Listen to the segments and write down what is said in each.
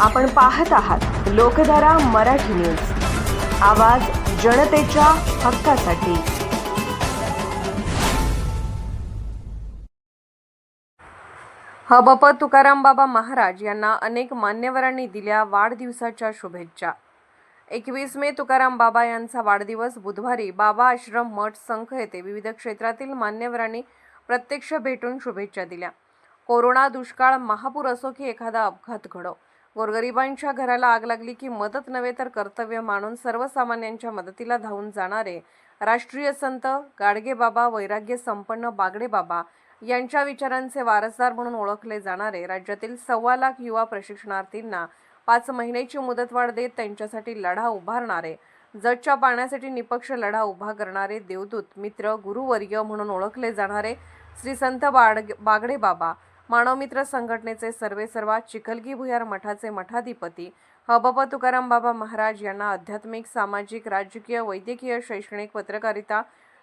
आपण पाहत आहात लोकधारा मराठी न्यूज. आवाज जनतेच्या हक्कासाठी. हबप तुकाराम बाबा महाराज यांना अनेक मान्यवरांनी दिल्या वाढदिवसाच्या शुभेच्छा. एकवीस मे तुकाराम बाबा यांचा वाढदिवस बुधवारी बाबा आश्रम मठ संघ येथे विविध क्षेत्रातील मान्यवरांनी प्रत्यक्ष भेटून शुभेच्छा दिल्या. कोरोना दुष्काळ महापूर असो की एखादा अपघात घडो गोरगरिबांच्या घराला आग लागली की मदत नव्हे तर कर्तव्य मानून सर्वसामान्यांच्या मदतीला धावून जाणारे राष्ट्रीय संत गाडगे बाबा वैराग्य संपन्न बागडे बाबा यांच्या विचारांचे वारसदार म्हणून ओळखले जाणारे राज्यातील सव्वा लाख युवा प्रशिक्षणार्थींना पाच महिन्याची मुदतवाढ देत त्यांच्यासाठी लढा उभारणारे जगच्या पाण्यासाठी निपक्ष लढा उभा करणारे देवदूत मित्र गुरुवर्य म्हणून ओळखले जाणारे श्री संत बाड बागडे बाबा मानवमित्र संघटनेचे सर्वेसर्वा चिखलगी भुयार मठाचे मठाधिपती हबप तुकाराम बाबा महाराज यांना आध्यात्मिक सामाजिक राजकीय वैद्यकीय शैक्षणिक पत्रकारिता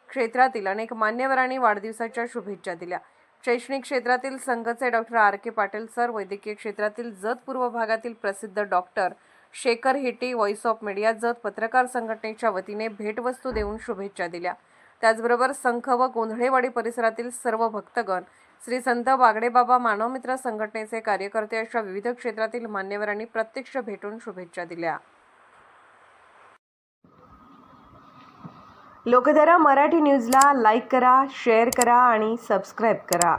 क्षेत्रातील अनेक मान्यवरांनी वाढदिवसाच्या शुभेच्छा दिल्या. शैक्षणिक क्षेत्रातील संघचे doctor R. K. Patil sir वैद्यकीय क्षेत्रातील जत पूर्व भागातील प्रसिद्ध डॉक्टर शेखर हिटी व्हॉइस ऑफ मीडिया जत पत्रकार संघटनेच्या वतीने भेटवस्तू देऊन शुभेच्छा दिल्या. त्याचबरोबर संख व गोंधळेवाडी परिसरातील सर्व भक्तगण श्री संत बागडेबाबा मानवमित्र संघटनेचे कार्यकर्ते अशा विविध क्षेत्रातील मान्यवरांनी प्रत्यक्ष भेटून शुभेच्छा दिल्या. लोकधारा मराठी न्यूजला लाईक करा शेअर करा आणि सबस्क्राईब करा.